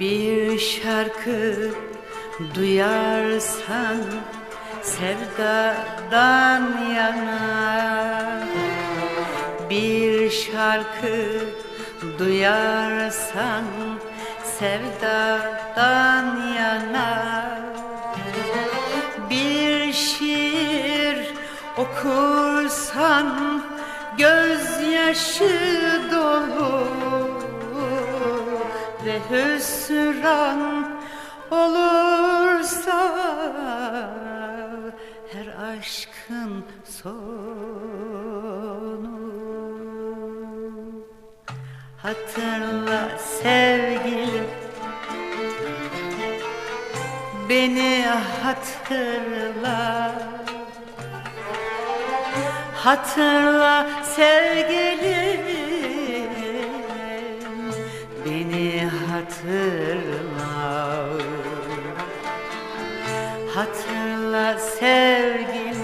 Bir şarkı duyarsan sevdadan yana. Bir şarkı duyarsan sevdadan yana. Bir şiir okursan gözyaşı dolu ve hüsran olursa her aşkın sonu. Hatırla sevgilim beni hatırla. Hatırla sevgilim hatırla. Hatırla sevgilim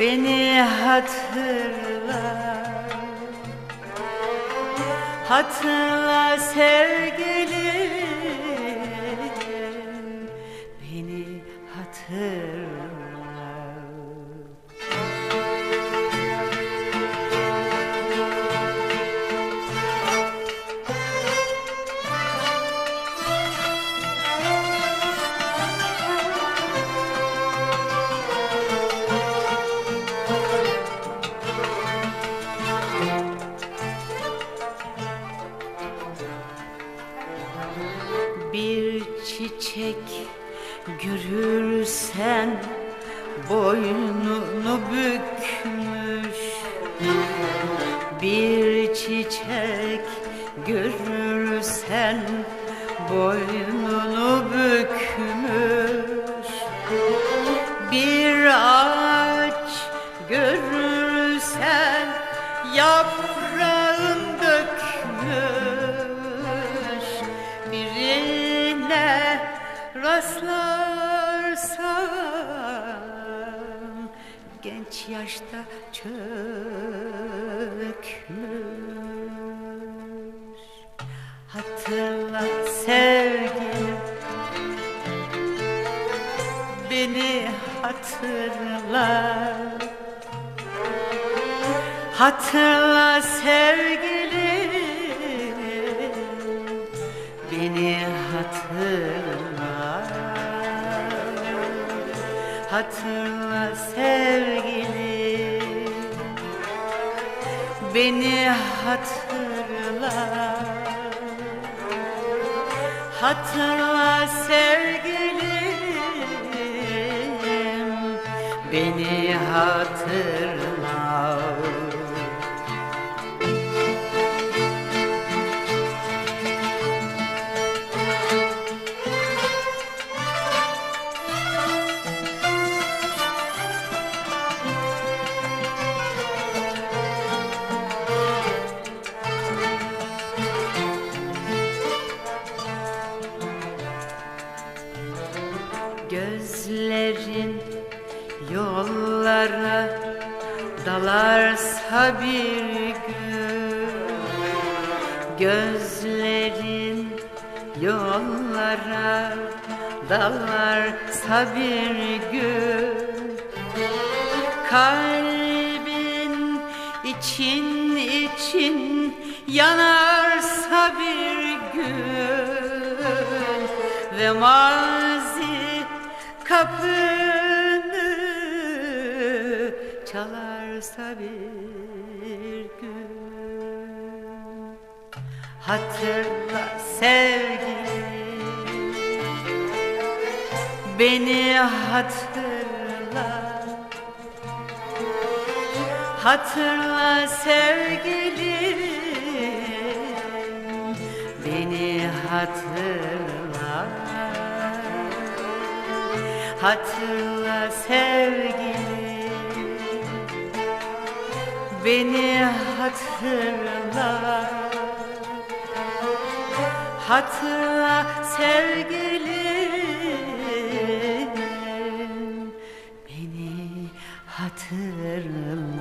Beni hatırla. Hatırla sevgilim Bir çiçek görürsen boynunu bükmüş. Bir çiçek görürsen boynunu bükmüş. Bir ağaç görürsen yaprağın rastlarsan genç yaşta çökmüş. Hatırla sevgilim beni hatırla. Hatırla sevgilim Beni hatırla Hatırla sevgilim Beni hatırla. Hatırla sevgilim Beni hatırla yollara dalarsa bir gün Gözlerin yollara dalarsa bir gün Kalbin için için yanarsa bir gün Ve mazi kapını çalarsa bir gün. Hatırla sevgilim Beni hatırla. Hatırla sevgilim Beni hatırla. Hatırla sevgilim beni hatırla. Hatırla sevgilim Beni hatırla.